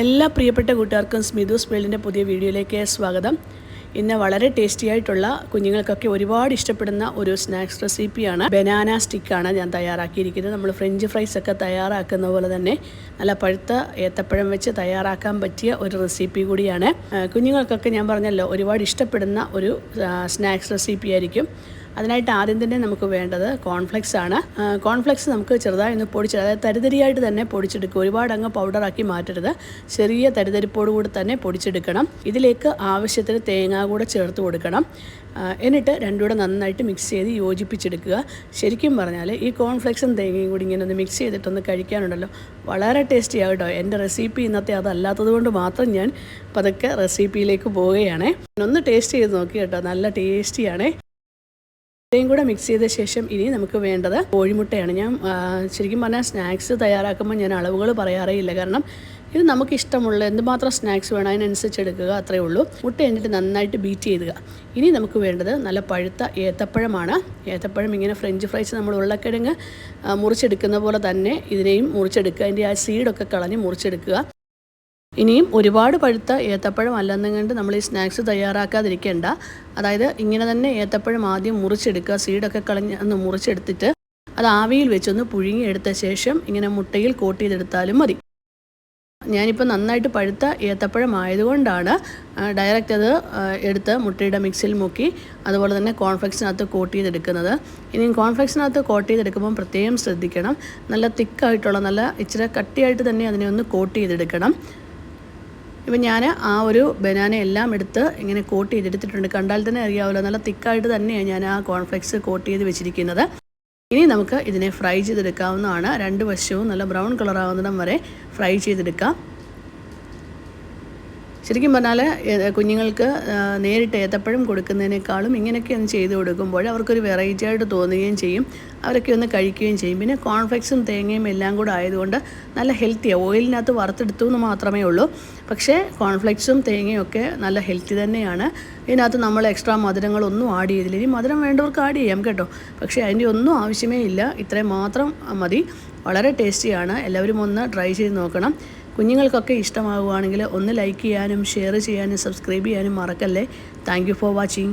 എല്ലാ പ്രിയപ്പെട്ട കൂട്ടുകാർക്കും സ്മിതു വേൾഡിന്റെ പുതിയ വീഡിയോയിലേക്ക് സ്വാഗതം. ഇന്ന് വളരെ ടേസ്റ്റി ആയിട്ടുള്ള കുഞ്ഞുങ്ങൾക്കൊക്കെ ഒരുപാട് ഇഷ്ടപ്പെടുന്ന ഒരു സ്നാക്സ് റെസിപ്പിയാണ് ബനാന സ്റ്റിക്കാണ് ഞാൻ തയ്യാറാക്കിയിരിക്കുന്നത്. നമ്മൾ ഫ്രഞ്ച് ഫ്രൈസ് ഒക്കെ തയ്യാറാക്കുന്ന പോലെ തന്നെ നല്ല പഴുത്ത ഏത്തപ്പഴം വെച്ച് തയ്യാറാക്കാൻ പറ്റിയ ഒരു റെസിപ്പി കൂടിയാണ്. കുഞ്ഞുങ്ങൾക്കൊക്കെ ഞാൻ പറഞ്ഞല്ലോ ഒരുപാട് ഇഷ്ടപ്പെടുന്ന ഒരു സ്നാക്സ് റെസിപ്പി ആയിരിക്കും. അതിനായിട്ട് ആദ്യം തന്നെ നമുക്ക് വേണ്ടത് കോൺഫ്ലെക്സ് ആണ്. കോൺഫ്ലെക്സ് നമുക്ക് ചെറുതായി ഒന്ന് പൊടിച്ച് അതായത് തരിതരിയായിട്ട് തന്നെ പൊടിച്ചെടുക്കുക. ഒരുപാട് അങ്ങ് പൗഡറാക്കി മാറ്റരുത്. ചെറിയ തരിതരിപ്പോട് കൂടി തന്നെ പൊടിച്ചെടുക്കണം. ഇതിലേക്ക് ആവശ്യത്തിന് തേങ്ങ കൂടെ ചേർത്ത് കൊടുക്കണം. എന്നിട്ട് രണ്ടും കൂടെ നന്നായിട്ട് മിക്സ് ചെയ്ത് യോജിപ്പിച്ചെടുക്കുക. ശരിക്കും പറഞ്ഞാൽ ഈ കോൺഫ്ലെക്സും തേങ്ങയും കൂടി ഇങ്ങനെ ഒന്ന് മിക്സ് ചെയ്തിട്ടൊന്ന് കഴിക്കാനുണ്ടല്ലോ. വളരെ ടേസ്റ്റി ആകട്ടോ എന്റെ റെസിപ്പി ഇന്നത്തെ അതല്ലാത്തത് കൊണ്ട് മാത്രം ഞാൻ പതുക്കെ റെസിപ്പിയിലേക്ക് പോവുകയാണേ. ഒന്ന് ടേസ്റ്റ് ചെയ്ത് നോക്കി കേട്ടോ. നല്ല ടേസ്റ്റിയാണേ ഇത്രയും കൂടെ മിക്സ് ചെയ്ത ശേഷം ഇനി നമുക്ക് വേണ്ടത് കോഴിമുട്ടയാണ്. ഞാൻ ശരിക്കും പറഞ്ഞാൽ സ്നാക്സ് തയ്യാറാക്കുമ്പോൾ ഞാൻ അളവുകൾ പറയാറേ ഇല്ല. കാരണം ഇത് നമുക്ക് ഇഷ്ടമുള്ള എന്തുമാത്രം സ്നാക്സ് വേണം അതിനനുസരിച്ച് എടുക്കുക അത്രയേ ഉള്ളൂ. മുട്ട എന്നിട്ട് നന്നായിട്ട് ബീറ്റ് ചെയ്യുക ഇനി നമുക്ക് വേണ്ടത് നല്ല പഴുത്ത ഏത്തപ്പഴമാണ്. ഏത്തപ്പഴം ഇങ്ങനെ ഫ്രഞ്ച് ഫ്രൈസ് നമ്മൾ ഉരുളക്കിഴങ്ങ് മുറിച്ചെടുക്കുന്ന പോലെ തന്നെ ഇതിനെയും മുറിച്ചെടുക്കുക. അതിന്റെ ആ സീഡൊക്കെ കളഞ്ഞ് മുറിച്ചെടുക്കുക. ഇനിയും ഒരുപാട് പഴുത്ത ഏത്തപ്പഴം അല്ലെന്നുകൊണ്ട് നമ്മൾ ഈ സ്നാക്സ് തയ്യാറാക്കാതിരിക്കേണ്ട. അതായത് ഇങ്ങനെ തന്നെ ഏത്തപ്പഴം ആദ്യം മുറിച്ചെടുക്കുക സീഡൊക്കെ കളഞ്ഞ് ഒന്ന് മുറിച്ചെടുത്തിട്ട് അത് ആവിയിൽ വെച്ചൊന്ന് പുഴുങ്ങിയെടുത്ത ശേഷം ഇങ്ങനെ മുട്ടയിൽ കോട്ട് ചെയ്തെടുത്താലും മതി. ഞാനിപ്പോൾ നന്നായിട്ട് പഴുത്ത ഏത്തപ്പഴം ആയതുകൊണ്ടാണ് ഡയറക്റ്റ് അത് എടുത്ത് മുട്ടയുടെ മിക്സിയിൽ മുക്കി അതുപോലെ തന്നെ കോൺഫ്ലെക്സിനകത്ത് കോട്ട് ചെയ്തെടുക്കുന്നത്. ഇനി കോൺഫ്ലെക്സിനകത്ത് കോട്ട് ചെയ്തെടുക്കുമ്പോൾ പ്രത്യേകം ശ്രദ്ധിക്കണം. നല്ല തിക്കായിട്ടുള്ള നല്ല ഇച്ചിരി കട്ടിയായിട്ട് തന്നെ അതിനെ ഒന്ന് കോട്ട് ചെയ്തെടുക്കണം. ഇപ്പം ഞാൻ ആ ഒരു ബനാന എല്ലാം എടുത്ത് ഇങ്ങനെ കോട്ട് ചെയ്തെടുത്തിട്ടുണ്ട്. കണ്ടാൽ തന്നെ അറിയാമല്ലോ നല്ല തിക്കായിട്ട് തന്നെയാണ് ഞാൻ ആ കോൺഫ്ലെക്സ് കോട്ട് ചെയ്ത് വെച്ചിരിക്കുന്നത്. ഇനി നമുക്ക് ഇതിനെ ഫ്രൈ ചെയ്തെടുക്കാവുന്നതാണ്. രണ്ട് വശവും നല്ല ബ്രൗൺ കളറാവുന്നിടം വരെ ഫ്രൈ ചെയ്തെടുക്കാം. ശരിക്കും പറഞ്ഞാൽ കുഞ്ഞുങ്ങൾക്ക് നേരിട്ട് ഏത്തപ്പഴം കൊടുക്കുന്നതിനേക്കാളും ഇങ്ങനെയൊക്കെ ഒന്ന് ചെയ്ത് കൊടുക്കുമ്പോൾ അവർക്കൊരു വെറൈറ്റി ആയിട്ട് തോന്നുകയും ചെയ്യും. അവരൊക്കെ ഒന്ന് കഴിക്കുകയും ചെയ്യും. പിന്നെ കോൺഫ്ലെക്സും തേങ്ങയും എല്ലാം കൂടെ ആയതുകൊണ്ട് നല്ല ഹെൽത്തിയാണ് ഓയിലിനകത്ത് വറുത്തെടുത്തു എന്ന് മാത്രമേ ഉള്ളൂ. പക്ഷേ കോൺഫ്ലെക്സും തേങ്ങയും ഒക്കെ നല്ല ഹെൽത്തി തന്നെയാണ്. ഇതിനകത്ത് നമ്മൾ എക്സ്ട്രാ മധുരങ്ങളൊന്നും ആഡ് ചെയ്തില്ല. ഇനി മധുരം വേണ്ടവർക്ക് ആഡ് ചെയ്യാം കേട്ടോ. പക്ഷേ അതിന്റെ ഒന്നും ആവശ്യമേ ഇല്ല. ഇത്രയും മാത്രം മതി. വളരെ ടേസ്റ്റിയാണ് എല്ലാവരും ഒന്ന് ട്രൈ ചെയ്ത് നോക്കണം. കുഞ്ഞുങ്ങൾക്കൊക്കെ ഇഷ്ടമാവുകയാണെങ്കിൽ ഒന്ന് ലൈക്ക് ചെയ്യാനും ഷെയർ ചെയ്യാനും സബ്സ്ക്രൈബ് ചെയ്യാനും മറക്കല്ലേ. Thank for watching